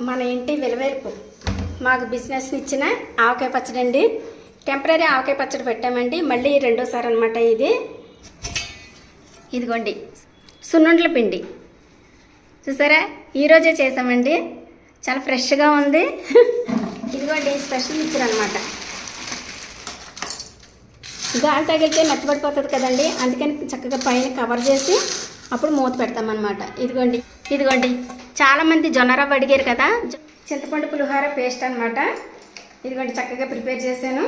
మన ఇంటి విలువేర్పు. మాకు బిజినెస్ ఇచ్చిన ఆవకాయ పచ్చడి అండి. టెంపరీ ఆవకాయ పచ్చడి పెట్టామండి. మళ్ళీ రెండోసారి అనమాట ఇది. ఇదిగోండి. సున్నుండ్ల పిండి. చూసారా? ఈరోజే చేసామండి. చాలా ఫ్రెష్గా ఉంది. ఇదిగోండి స్పెషల్ ఇచ్చారనమాట గాలి తగిలితే మెత్తబడిపోతుంది కదండి. అందుకని చక్కగా పైన కవర్ చేసి అప్పుడు మూత పెడతామన్నమాట. ఇదిగోండి ఇదిగోండి. చాలామంది జొన్న రవ్వ అడిగారు కదా. చింతపండు పులిహోర పేస్ట్ అనమాట ఇదిగోండి చక్కగా ప్రిపేర్ చేశాను.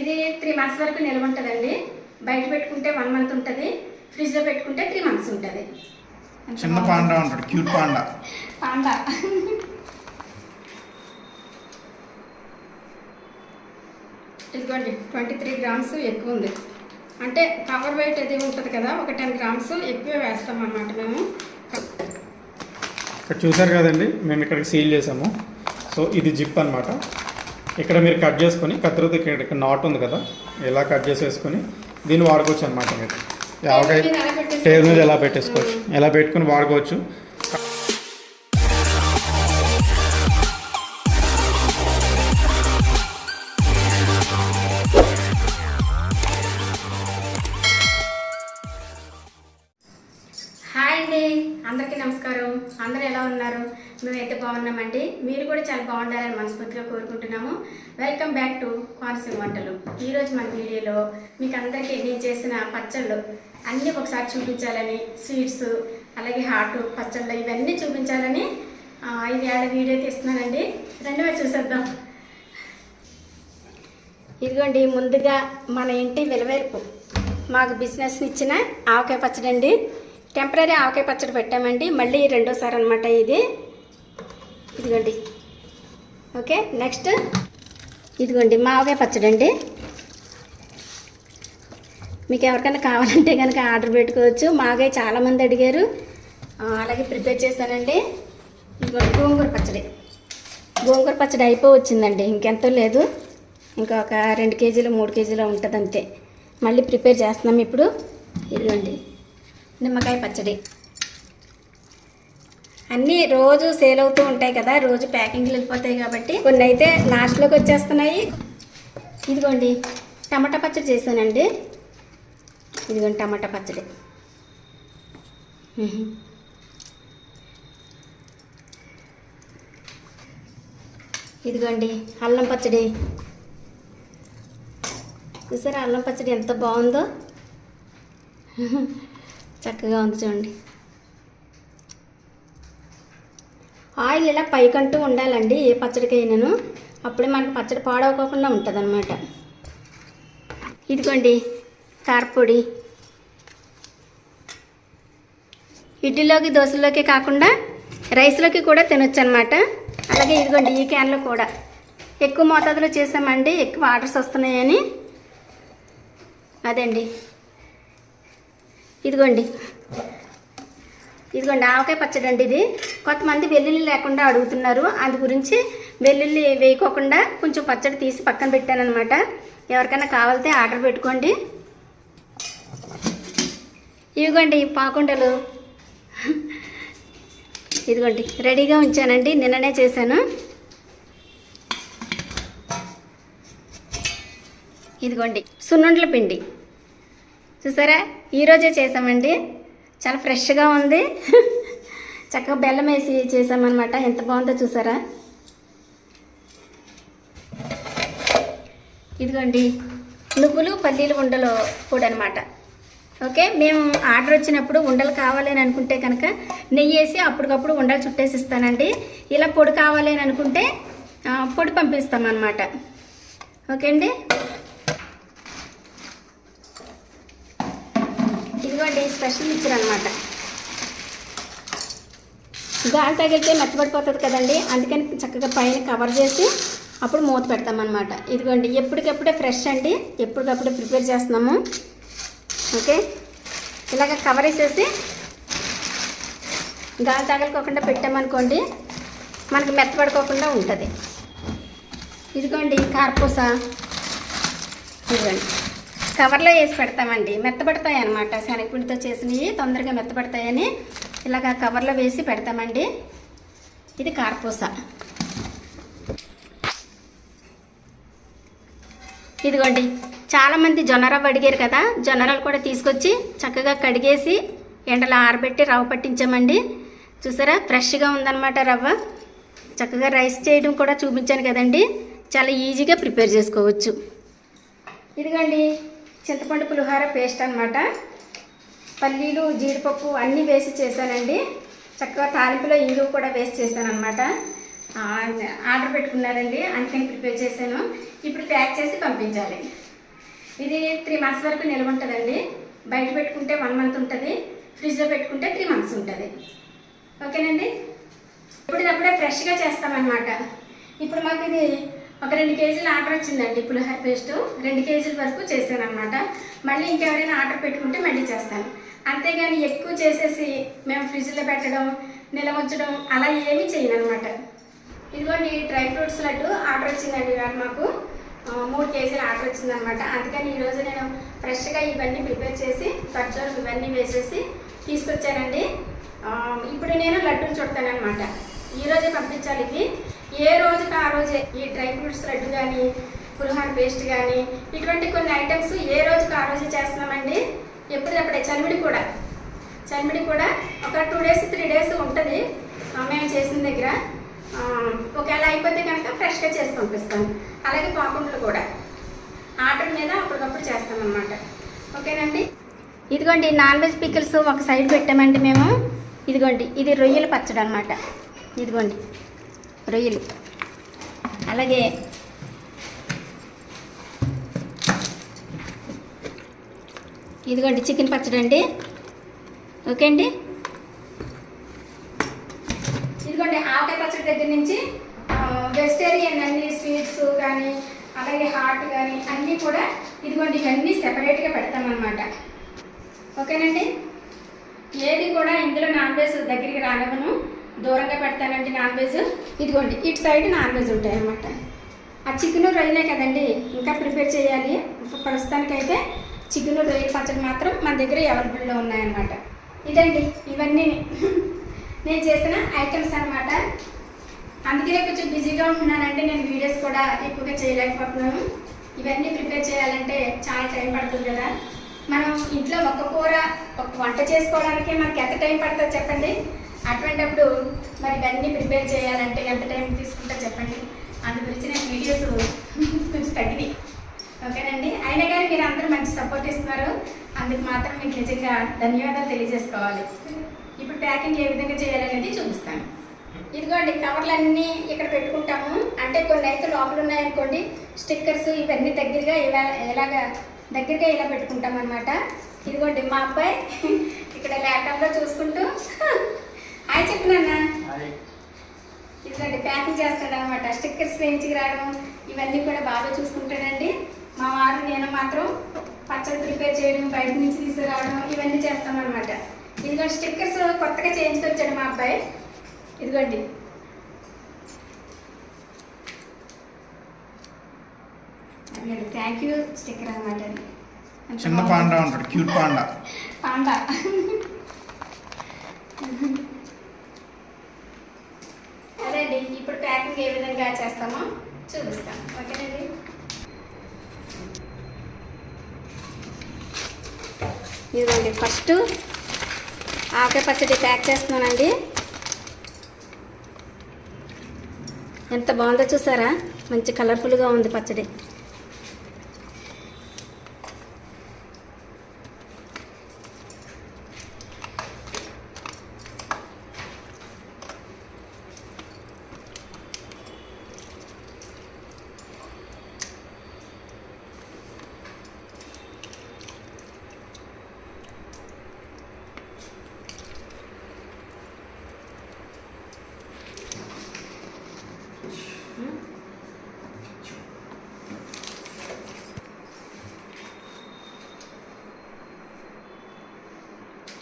ఇది త్రీ మంత్స్ వరకు నిల్వ ఉంటుందండి. బయట పెట్టుకుంటే వన్ మంత్ ఉంటుంది. ఫ్రిడ్జ్లో పెట్టుకుంటే త్రీ మంత్స్ ఉంటుంది. చిన్న పాండా ఉంటాడు క్యూట్ పాండా. పాండా. ఇదిగోండి ట్వంటీ త్రీ గ్రామ్స్ ఎక్కువ ఉంది. అంటే కవర్ వెయిట్ అది ఉంటుంది కదా ఒక టెన్ గ్రామ్స్ ఎక్కువ వేస్తాం అన్నమాట మేము. ఇక్కడ చూసారు కదండి మేము ఇక్కడికి సీల్ చేసాము. సో ఇది జిప్ అన్నమాట. ఇక్కడ మీరు కట్ చేసుకొని కత్తిరితో ఇక్కడ ఇక్కడ నాట్ ఉంది కదా ఇలా కట్ చేసేసుకొని దీన్ని వాడుకోవచ్చు అనమాట మీరు. యావకాయ ఎలా? టేబుల్ మీద ఎలా పెట్టేసుకోవచ్చు? ఎలా పెట్టుకుని వాడుకోవచ్చు? బాగున్నామండి. మీరు కూడా చాలా బాగుండాలని మనస్ఫూర్తిగా కోరుకుంటున్నాము. వెల్కమ్ బ్యాక్ టు కోనసీమ వంటలు ఈరోజు మన వీడియోలో మీకు అందరికీ నేను చేసిన పచ్చళ్ళు అన్నీ ఒకసారి చూపించాలని స్వీట్స్ అలాగే హాట్ పచ్చళ్ళు ఇవన్నీ చూపించాలని ఐదు ఇది ఆడ వీడియో తీస్తున్నానండి. రెండు వైపు చూసేద్దాం. ఇదిగోండి ముందుగా మన ఇంటి విలువైపు మాకు బిజినెస్ ఇచ్చిన ఆవకాయ పచ్చడి అండి టెంపరీ ఆవకాయ పచ్చడి పెట్టామండి. మళ్ళీ రెండోసారి అనమాట ఇది. ఇదిగోండి. Okay next. ఇదిగోండి మావకాయ పచ్చడి అండి. మీకు ఎవరికైనా కావాలంటే కనుక ఆర్డర్ పెట్టుకోవచ్చు. మాగాయ చాలామంది అడిగారు. అలాగే ప్రిపేర్ చేశానండి. ఇదిగోండి గోంగూర పచ్చడి. గోంగూర పచ్చడి అయిపోవచ్చిందండి ఇంకెంతో లేదు. ఇంకా ఒక రెండు కేజీలు మూడు కేజీలు ఉంటుంది అంతే మళ్ళీ ప్రిపేర్ చేస్తున్నాం ఇప్పుడు. ఇదిగోండి నిమ్మకాయ పచ్చడి. అన్నీ రోజు సేల్ అవుతూ ఉంటాయి కదా రోజు ప్యాకింగ్లు వెళ్ళిపోతాయి కాబట్టి కొన్ని అయితే లాస్ట్లోకి వచ్చేస్తున్నాయి. ఇదిగోండి టమాటా పచ్చడి చేశానండి. ఇదిగోండి టమాటా పచ్చడి. ఇదిగోండి అల్లం పచ్చడి. చూసారా అల్లం పచ్చడి ఎంత బాగుందో? చక్కగా ఉంది చూడండి. ఆయిల్ ఇలా పైకంటూ ఉండాలండి ఏ పచ్చడికైనాను. అప్పుడే మనకు పచ్చడి పాడవకోకుండా ఉంటుంది అనమాట ఇదిగోండి కారపొడి ఇడ్లీలోకి దోశలోకి కాకుండా రైస్లోకి కూడా తినొచ్చు అనమాట అలాగే ఇదిగోండి ఈ క్యాన్లో కూడా. ఎక్కువ మోతాదులో చేసామండి ఎక్కువ ఆర్డర్స్ వస్తున్నాయని. అదండి. ఇదిగోండి. ఇదిగోండి ఆవకాయ పచ్చడి అండి ఇది. కొంతమంది వెల్లుల్లి లేకుండా అడుగుతున్నారు. అందు గురించి వెల్లుల్లి వేయకోకుండా కొంచెం పచ్చడి తీసి పక్కన పెట్టాను అనమాట ఎవరికైనా కావాలితే ఆర్డర్ పెట్టుకోండి. ఇదిగోండి పాకుండలు. ఇదిగోండి రెడీగా ఉంచానండి. నిన్ననే చేశాను. ఇదిగోండి సున్నుండ్ల పిండి. చూసారా? ఈరోజే చేసామండి చాలా ఫ్రెష్గా ఉంది. చక్కగా బెల్లం వేసి చేసామన్నమాట. ఎంత బాగుందో చూసారా? ఇదిగోండి నువ్వులు పల్లీలు ఉండలు పొడి అనమాట ఓకే మేము ఆర్డర్ వచ్చినప్పుడు ఉండలు కావాలి అని అనుకుంటే కనుక నెయ్యి వేసి అప్పటికప్పుడు ఉండలు చుట్టేసి ఇస్తానండి ఇలా పొడి కావాలి అని అనుకుంటే పొడి పంపిస్తామన్నమాట. ఓకే అండి ఇదిగోండి స్పెషల్ మిక్చర్ అనమాట గాలి తగిలితే మెత్తబడిపోతుంది కదండి అందుకని చక్కగా పైన కవర్ చేసి అప్పుడు మూత పెడతామన్నమాట. ఇదిగోండి ఎప్పటికప్పుడే ఫ్రెష్ అండి ఎప్పటికప్పుడే ప్రిపేర్ చేస్తున్నాము. ఓకే? ఇలాగ కవర్ వేసేసి గాలి తగలకోకుండా పెట్టామనుకోండి మనకి మెత్తబడుకోకుండా ఉంటుంది. ఇదిగోండి కార్పూస. ఇదిగోండి. కవర్లో వేసి పెడతామండి. మెత్తపడతాయి అనమాట శనగపిండితో చేసినవి తొందరగా మెత్తపడతాయని ఇలాగ కవర్లో వేసి పెడతామండి. ఇది కార్పూస. ఇదిగోండి. చాలామంది జొన్నరవ్వ అడిగారు కదా. జొన్నరలు కూడా తీసుకొచ్చి చక్కగా కడిగేసి ఎండలో ఆరబెట్టి రవ్వ పట్టించామండి. చూసారా? ఫ్రెష్గా ఉందన్నమాట రవ్వ. చక్కగా రైస్ చేయడం కూడా చూపించాను కదండి. చాలా ఈజీగా ప్రిపేర్ చేసుకోవచ్చు. ఇదిగండి. చింతపండు పులిహోర పేస్ట్ అన్నమాట. పల్లీలు జీడిపప్పు అన్నీ వేసి చేశానండి. చక్కగా తాలింపులో ఇంగు కూడా వేసి చేశానమాట ఆర్డర్ పెట్టుకున్నారండి. అందుకని ప్రిపేర్ చేశాను. ఇప్పుడు ప్యాక్ చేసి పంపించాలి. ఇది త్రీ మంత్స్ వరకు నిల్వ ఉంటుందండి. బయట పెట్టుకుంటే వన్ మంత్ ఉంటుంది. ఫ్రిడ్జ్లో పెట్టుకుంటే త్రీ మంత్స్ ఉంటుంది. ఓకేనండి? ఇప్పటికప్పుడే ఫ్రెష్గా చేస్తామన్నమాట. ఇప్పుడు మాకు ఇది ఒక రెండు కేజీలు ఆర్డర్ వచ్చిందండి పులిహోర పేస్ట్. రెండు కేజీల వరకు చేశాను అనమాట మళ్ళీ ఇంకెవరైనా ఆర్డర్ పెట్టుకుంటే మళ్ళీ చేస్తాను. అంతేగాని ఎక్కువ చేసేసి మేము ఫ్రిడ్జ్లో పెట్టడం నిల్వ ఉంచడం అలా ఏమీ చేయను అనమాట ఇదిగోండి డ్రై ఫ్రూట్స్ లడ్డు ఆర్డర్ వచ్చిందండి ఇవాళ మాకు. మూడు కేజీలు ఆర్డర్ వచ్చిందనమాట అందుకని ఈరోజు నేను ఫ్రెష్గా ఇవన్నీ ప్రిపేర్ చేసి ఖర్జూరం ఇవన్నీ వేసేసి తీసుకొచ్చానండి. ఇప్పుడు నేను లడ్డూలు చుడతానమాట ఈరోజే పంపించాలి ఇవి. ఏ రోజుకి ఆ రోజే ఈ డ్రై ఫ్రూట్స్ లడ్డు కానీ పులిహార పేస్ట్ కానీ ఇటువంటి కొన్ని ఐటమ్స్ ఏ రోజుకి ఆ రోజే చేస్తున్నామండి? ఎప్పుడప్పుడే చలిమిడి కూడా. చలిమిడి కూడా ఒక టూ డేస్ త్రీ డేస్ ఉంటుంది. మేము చేసిన దగ్గర. ఒకవేళ అయిపోతే కనుక ఫ్రెష్గా చేసి పంపిస్తాను అలాగే పాకుండలు కూడా. ఆర్డర్ మీద అప్పటికప్పుడు చేస్తామన్నమాట. ఓకేనండి? ఇదిగోండి నాన్ వెజ్ పికిల్స్ ఒక సైడ్ పెట్టామండి మేము. ఇదిగోండి ఇది రొయ్యల పచ్చడి అనమాట ఇదిగోండి. రొయ్యలు. అలాగే ఇదిగోండి చికెన్ పచ్చడి అండి. ఓకే అండి? ఇదిగోండి ఆవకాయ పచ్చడి దగ్గర నుంచి వెజిటేరియన్ అన్ని స్వీట్స్ కానీ అలాగే హాట్ కానీ అన్నీ కూడా ఇదిగోండి ఇవన్నీ సెపరేట్గా పెడతామన్నమాట. ఓకేనండి? ఏది కూడా ఇందులో నాన్ వెజ్ దగ్గరికి రానివ్వను. దూరంగా పెడతానండి నాన్ వెజ్. ఇదిగోండి ఇటు సైడ్ నాన్ వెజ్ ఉంటాయి అన్నమాట ఆ చికెన్ రొయ్యలే కదండి ఇంకా ప్రిపేర్ చేయాలి. ప్రస్తుతానికైతే చికెన్ రొయ్యల పచ్చడి మాత్రం మన దగ్గర అవైలబుల్లో ఉన్నాయన్నమాట. ఇదండి ఇవన్నీ. నేను చేసిన ఐటమ్స్ అన్నమాట. అందుకనే కొంచెం బిజీగా ఉంటున్నానంటే నేను వీడియోస్ కూడా ఎక్కువగా చేయలేకపోతున్నాను. ఇవన్నీ ప్రిపేర్ చేయాలంటే చాలా టైం పడుతుంది కదా. మనం ఇంట్లో ఒక్క కూర ఒక వంట చేసుకోవడానికి మనకి ఎంత టైం పడుతుంది చెప్పండి. అటువంటప్పుడు మరి ఇవన్నీ ప్రిపేర్ చేయాలంటే ఎంత టైం తీసుకుంటా చెప్పండి? అందు గురించి నేను వీడియోస్ కొంచెం తగ్గినాయి ఓకేనండి? అయినా కానీ మీరు అందరూ మంచి సపోర్ట్ ఇస్తున్నారు అందుకు మాత్రం మీకు నిజంగా ధన్యవాదాలు తెలియజేసుకోవాలి. ఇప్పుడు ప్యాకింగ్ ఏ విధంగా చేయాలనేది చూపిస్తాను. ఇదిగోండి కవర్లన్నీ ఇక్కడ పెట్టుకుంటాము. అంటే కొన్ని అయితే లోపల ఉన్నాయనుకోండి స్టిక్కర్స్ ఇవన్నీ దగ్గరగా ఇలా ఎలాగా దగ్గరగా ఇలా పెట్టుకుంటాం అనమాట ఇదిగోండి మా అబ్బాయి ఇక్కడ ల్యాప్టాప్లో చూసుకుంటూ హాయ్ చెప్పినా ఇదిగోండి ప్యాకింగ్ చేస్తాడు అనమాట స్టిక్కర్స్ వేయించి రావడం ఇవన్నీ కూడా బాగా చూసుకుంటాడండి. మా వారు నేను మాత్రం పచ్చడి ప్రిపేర్ చేయడం బయట నుంచి తీసుకురావడం ఇవన్నీ చేస్తామన్నమాట. ఇదిగోండి స్టిక్కర్స్ కొత్తగా చేయించుకొచ్చాడు మా అబ్బాయి. ఇదిగోండి. థ్యాంక్ యూ స్టిక్కర్ అనమాట చిన్న. పాండా ఉంటాడు క్యూట్ పాండా. పాండా అదండి ఇప్పుడు ఎలా చేస్తామో? చూపిస్తాం. ఓకేనండి ఇదిగోండి ఫస్ట్ ఆకాయ పచ్చడి ప్యాక్ చేస్తున్నానండి. ఎంత బాగుందో చూసారా? మంచి కలర్ఫుల్గా ఉంది పచ్చడి.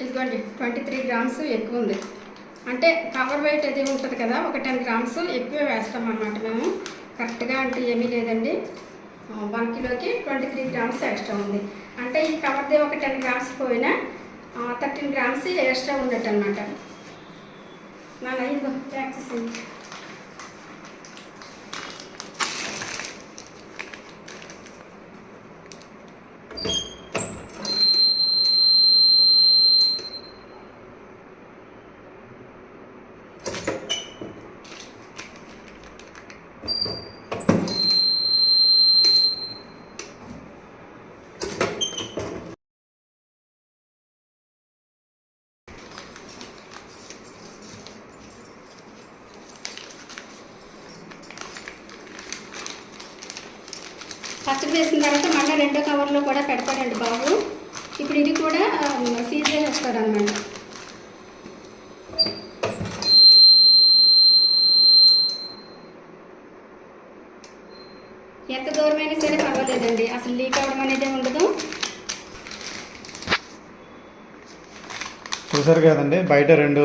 ఇదిగోండి ట్వంటీ త్రీ గ్రామ్స్ ఎక్కువ ఉంది. అంటే కవర్ వెయిట్ అది ఉంటుంది కదా ఒక టెన్ గ్రామ్స్ ఎక్కువ వేస్తాం అన్నమాట మేము. కరెక్ట్గా అంటే ఏమీ లేదండి. వన్ కిలోకి ట్వంటీ త్రీ గ్రామ్స్ ఎక్స్ట్రా ఉంది. అంటే ఈ కవర్ది ఒక టెన్ గ్రామ్స్ పోయినా థర్టీన్ గ్రామ్స్ ఎక్స్ట్రా ఉన్నట్టు అనమాట నాన్న ఇదిగో ప్యాక్ చేసింది చేసిన తర్వాత మళ్ళీ రెండో కవర్లో కూడా పెడతాడండి బాబు. ఇప్పుడు ఇది కూడా సీజ్ చేస్తాడు అనమాట ఎంత దూరమైనా సరే పర్వాలేదండి. అసలు లీక్ అవ్వడం అనేది ఉండదు. చూసారు కదండి బయట రెండు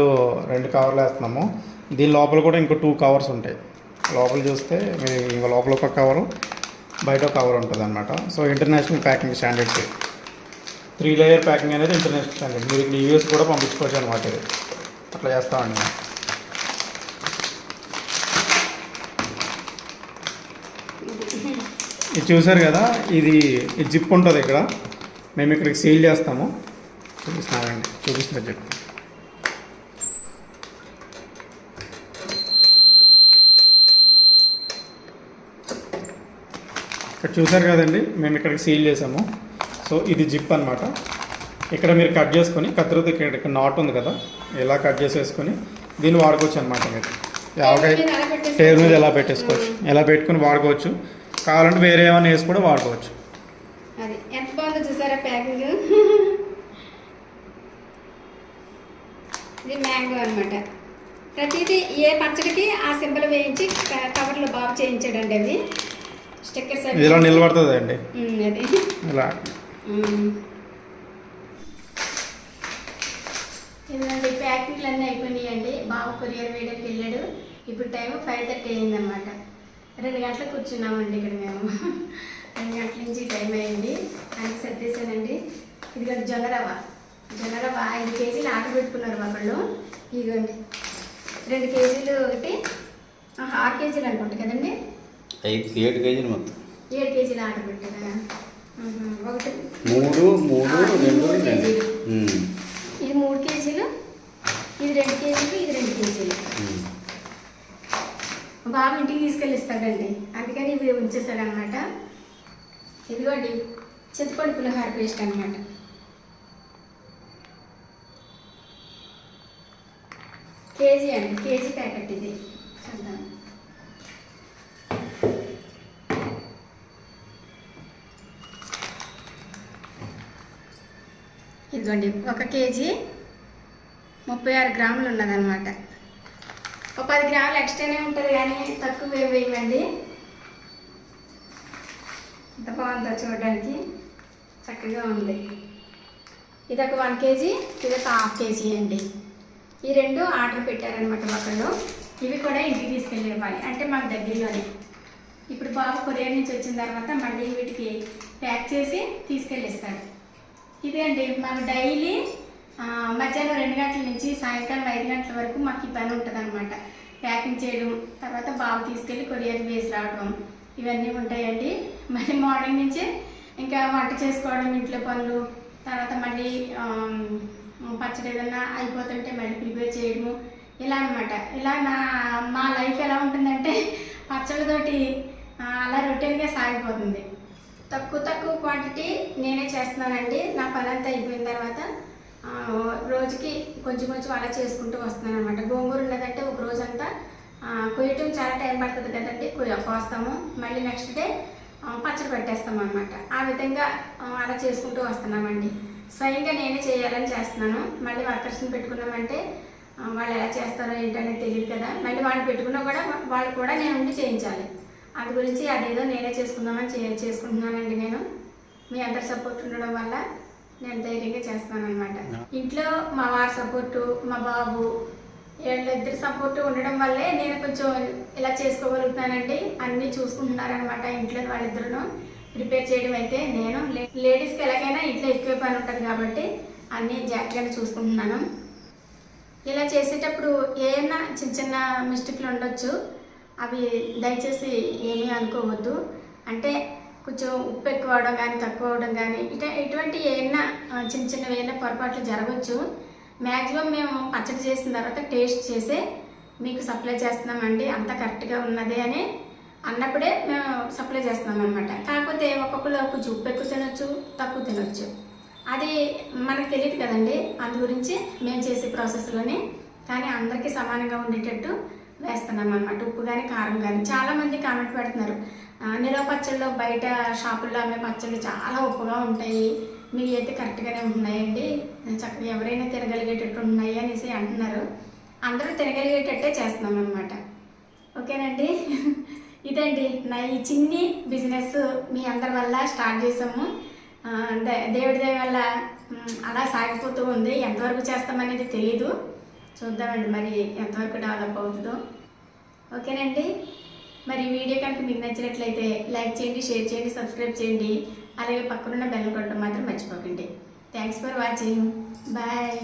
రెండు కవర్లు వేస్తున్నాము. దీని లోపల కూడా ఇంకో టూ కవర్స్ ఉంటాయి. లోపల చూస్తే మీరు ఇంకో లోపల ఒక కవరు బయట కవర్ ఉంటుంది అనమాట so international packing standards three layer packing అనేది ఇంటర్నేషనల్ స్టాండర్డ్ మీరు ఇక్కడ యూఎస్ కూడా పంపించుకోవచ్చు అనమాట ఇది. అట్లా చేస్తామండి. ఇది చూసారు కదా? ఇది ఈ జిప్ ఉంటుంది ఇక్కడ. మేము ఇక్కడికి సీల్ చేస్తాము. చూపిస్తున్నామండి చూపిస్తున్నా జిప్. ఇక్కడ చూసారు కదండి మేము ఇక్కడికి సీల్ చేసాము. సో ఇది జిప్ అన్నమాట. ఇక్కడ మీరు కట్ చేసుకొని కత్తిరితో ఇక్కడ ఇక్కడ నాట్ ఉంది కదా ఇలా కట్ చేసేసుకొని దీన్ని వాడుకోవచ్చు అనమాట మీరు. యావకాయ టేబుల్ మీద ఎలా పెట్టేసుకోవచ్చు? ఎలా ఎలా పెట్టుకుని వాడుకోవచ్చు? కావాలంటే వేరే ఏమైనా వేసి కూడా వాడుకోవచ్చు. అది ఎంత బాగుందో చూసారా ప్యాకింగ్? ఇది మ్యాంగో అనమాట ప్రతిదీ ఏ పచ్చడికి ఆ సింబల్ వేయించి కవర్లో బాబు చేయించాడండి అది ఇది ఇలా నిలబడుతుంది అండి అది. ఇలా. ప్యాకింగ్లు అన్నీ అయిపోయినాయండి. బాబు కొరియర్ వేయడానికి వెళ్ళాడు. ఇప్పుడు టైం ఫైవ్ థర్టీ అయిందనమాట రెండు గంటలకు కూర్చున్నామండి ఇక్కడ మేము. రెండు గంటల నుంచి టైం అయింది అన్ని సర్దేశానండి ఇదిగోండి జొన్న రవ్వ. జొన్న రవ్వ ఐదు కేజీలు ఆర్డర్ పెట్టుకున్నారు ఒకళ్ళు ఇదిగోండి. రెండు కేజీలు ఒకటి ఆరు కేజీలు అనుకుంటా కదండి. ఐదు ఏడు కేజీలు మొత్తం. ఏడు కేజీలు ఆర్డర్ పెట్టారా? ఒకటి. మూడు మూడు రెండు రెండు. ఇది మూడు కేజీలు ఇది రెండు కేజీలు ఇది రెండు కేజీలు. బాబు ఇంటికి తీసుకెళ్ళి ఇస్తాడండి అందుకని ఇవి ఉంచేస్తాడు అనమాట ఇదిగోండి చింతపండు పులిహార పేస్ట్ అనమాట తీసుకోండి. ఒక కేజీ ముప్పై ఆరు గ్రాములు ఉన్నదన్నమాట. ఒక పది గ్రాములు ఎక్స్ట్రానే ఉంటుంది కానీ తక్కువ ఏం వేయమండి. ఎంత బాగుందో చూడడానికి. చక్కగా ఉంది. ఇది ఒక వన్ కేజీ ఇది ఒక హాఫ్ కేజీ అండి. ఈ రెండు ఆర్డర్ పెట్టారనమాట ఒకళ్ళు. ఇవి కూడా ఇంటికి తీసుకెళ్ళి ఇవ్వాలి అంటే మాకు దగ్గరలోనే. ఇప్పుడు బాబు కొరియర్ నుంచి వచ్చిన తర్వాత మళ్ళీ వీటికి ప్యాక్ చేసి తీసుకెళ్ళిస్తారు. ఇదే అండి. మాకు డైలీ మధ్యాహ్నం రెండు గంటల నుంచి సాయంకాలం ఐదు గంటల వరకు మాకు ఈ పని ఉంటుంది అనమాట ప్యాకింగ్ చేయడం తర్వాత బాబు తీసుకెళ్ళి కొరియర్ వేసి రావడం ఇవన్నీ ఉంటాయండి. మళ్ళీ మార్నింగ్ నుంచి ఇంకా వంట చేసుకోవడం ఇంట్లో పనులు తర్వాత మళ్ళీ పచ్చడి ఏదన్నా అయిపోతుంటే మళ్ళీ ప్రిపేర్ చేయడము ఇలా అనమాట ఇలా నా మా లైఫ్ ఎలా ఉంటుందంటే పచ్చళ్ళతోటి అలా రొటీన్గా సాగిపోతుంది. తక్కువ తక్కువ క్వాంటిటీ నేనే చేస్తున్నానండి. నా పని అంతా అయిపోయిన తర్వాత రోజుకి కొంచెం కొంచెం అలా చేసుకుంటూ వస్తున్నాను అనమాట గోంగూర ఉన్నదంటే ఒక రోజంతా కొయ్యటం చాలా టైం పడుతుంది కదండి కొయ్య కోస్తాము మళ్ళీ నెక్స్ట్ డే పచ్చడి పెట్టేస్తాం అనమాట ఆ విధంగా అలా చేసుకుంటూ వస్తున్నామండి. స్వయంగా నేనే చేయాలని చేస్తున్నాను. మళ్ళీ వర్కర్స్ని పెట్టుకున్నామంటే వాళ్ళు ఎలా చేస్తారో ఏంటనేది తెలియదు కదా. మళ్ళీ వాళ్ళు పెట్టుకున్నా కూడా వాళ్ళు కూడా నేను ఉండి చేయించాలి. అది గురించి అదేదో నేనే చేసుకుందామని చేసుకుంటున్నానండి నేను. మీ అందరి సపోర్ట్ ఉండడం వల్ల నేను ధైర్యంగా చేస్తాను అనమాట ఇంట్లో మా వారి సపోర్టు మా బాబు వీళ్ళిద్దరి సపోర్ట్ ఉండడం వల్లే నేను కొంచెం ఇలా చేసుకోగలుగుతానండి అన్నీ చూసుకుంటున్నారనమాట ఇంట్లో వాళ్ళిద్దరూ ప్రిపేర్ చేయడం అయితే నేను లేడీస్కి ఎలాగైనా ఇంట్లో ఎక్కువ పని ఉంటుంది కాబట్టి అన్నీ జాగ్రత్తగా చూసుకుంటున్నాను. ఇలా చేసేటప్పుడు ఏమైనా చిన్న చిన్న మిస్టేక్లు ఉండొచ్చు. అవి దయచేసి ఏమీ అనుకోవద్దు. అంటే కొంచెం ఉప్పు ఎక్కువ అవడం కానీ తక్కువ అవడం కానీ ఇట ఇటువంటి ఏమైనా చిన్న చిన్నవి ఏమైనా పొరపాట్లు జరగవచ్చు మ్యాక్సిమం మేము పచ్చడి చేసిన తర్వాత టేస్ట్ చేసే మీకు సప్లై చేస్తున్నామండి. అంత కరెక్ట్గా ఉన్నది అని అన్నప్పుడే మేము సప్లై చేస్తున్నాం అనమాట కాకపోతే ఒక్కొక్కరు కొంచెం ఉప్పు ఎక్కువ తినొచ్చు తక్కువ తినొచ్చు. అది మనకు తెలియదు కదండి. అందు గురించి మేము చేసే ప్రాసెస్లోనే. కానీ అందరికీ సమానంగా ఉండేటట్టు వేస్తున్నాం అనమాట ఉప్పు కానీ కారం కానీ చాలామంది కామెంట్ పెడుతున్నారు. నిలవ పచ్చళ్ళు బయట షాపుల్లో అమ్మే పచ్చళ్ళు చాలా ఉప్పుగా ఉంటాయి. మీ అయితే కరెక్ట్గానే ఉంటున్నాయండి చక్కగా ఎవరైనా తినగలిగేటట్టు ఉన్నాయి అనేసి అంటున్నారు. అందరూ తినగలిగేటట్టే చేస్తున్నాం అనమాట ఓకేనండి? ఇదండి. నా ఈ చిన్ని బిజినెస్ మీ అందరి వల్ల స్టార్ట్ చేసాము దే- దేవుడి దయ వల్ల అలా సాగిపోతూ ఉంది. ఎంతవరకు చేస్తామనేది తెలీదు. చూద్దామండి మరి ఎంతవరకు డెవలప్ అవుతుందో. ఓకేనండి? మరి వీడియో కనుక మీకు నచ్చినట్లయితే లైక్ చేయండి షేర్ చేయండి సబ్స్క్రైబ్ చేయండి. అలాగే పక్కనున్న బెల్ కొట్టడం మాత్రం మర్చిపోకండి. Thanks for watching. బాయ్.